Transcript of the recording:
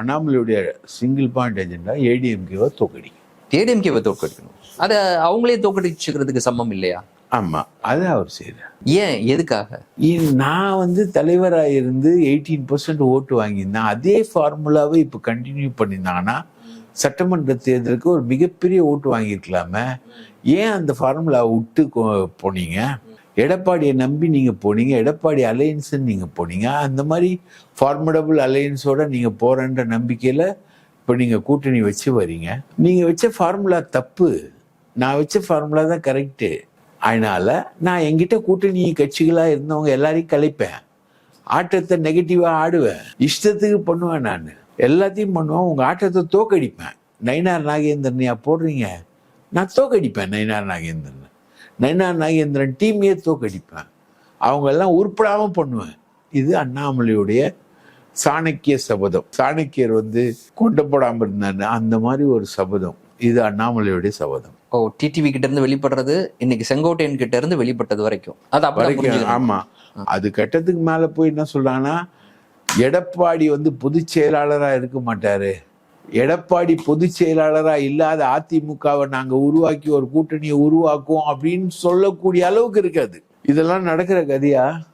அண்ணாமலையுடைய single point எஜெண்டா ஏடிஎம்கேவை தோக்கடிக்கும் ஏடிஎம்கேவை தோற்கடிக்கணும் அதை அவங்களே தோற்கடிச்சுக்கிறதுக்கு சம்மம் இல்லையா? ஆமா அது அவர் செய்யறார் ஏன்? எதுக்காக? நான் வந்து தலைவராக இருந்து எயிட்டீன் பர்சன்ட் ஓட்டு வாங்கியிருந்தேன். அதே ஃபார்முலாவை இப்போ கண்டினியூ பண்ணியிருந்தாங்கன்னா சட்டமன்ற தேர்தலுக்கு ஒரு மிகப்பெரிய ஓட்டு வாங்கியிருக்கலாமே. ஏன் அந்த ஃபார்முலாவை விட்டு போனீங்க? எடப்பாடியை நம்பி நீங்கள் போனீங்க எடப்பாடி அலையன்ஸுன்னு நீங்கள் போனீங்க அந்த மாதிரி ஃபார்மடபுள் அலையன்ஸோட நீங்கள் போகிறன்ற நம்பிக்கையில் இப்போ நீங்கள் கூட்டணி வச்சு வரீங்க. நீங்கள் வச்ச ஃபார்முலா தப்பு. நான் வச்ச ஃபார்முலா தான் கரெக்டு அதனால் நான் எங்கிட்ட கூட்டணி கட்சிகளாக இருந்தவங்க எல்லாரையும் கலைப்பேன். ஆட்டத்தை நெகட்டிவாக ஆடுவேன். இஷ்டத்துக்கு பண்ணுவேன் நான். எல்லாத்தையும் பண்ணுவேன். உங்கள் ஆட்டத்தை தோக்கடிப்பேன். நயினார் நாகேந்திரனையா போடுறீங்க? நான் தோக்கடிப்பேன் நயினார் நாகேந்திரன். நயினார் நாகேந்திரன் டீமையே தோக்கடிப்பேன். அவங்க எல்லாம் உருப்படாமல் பண்ணுவேன் இது அண்ணாமலையுடைய சாணக்கிய சபதம். சாணக்கியர் வந்து கொண்டு போடாமல் இருந்தாரு அந்த மாதிரி ஒரு சபதம். இது அண்ணாமலையுடைய சபதம். ஓ டிடிவி கிட்ட இருந்து வெளிப்படுறது இன்னைக்கு செங்கோட்டையன் கிட்ட இருந்து வெளிப்பட்டது வரைக்கும். அது வரைக்கும் ஆமா. அது கட்டத்துக்கு மேல போய் என்ன சொல்றாங்கன்னா எடப்பாடி வந்து பொதுச் செயலாளரா இருக்க மாட்டாரு. எடப்பாடி பொதுச் செயலாளராக இல்லாத அதிமுகவை நாங்க உருவாக்கி ஒரு கூட்டணியை உருவாக்குவோம் அப்படின்னு சொல்லக்கூடிய அளவுக்கு இருக்காது இதெல்லாம் நடக்கிற கதையா?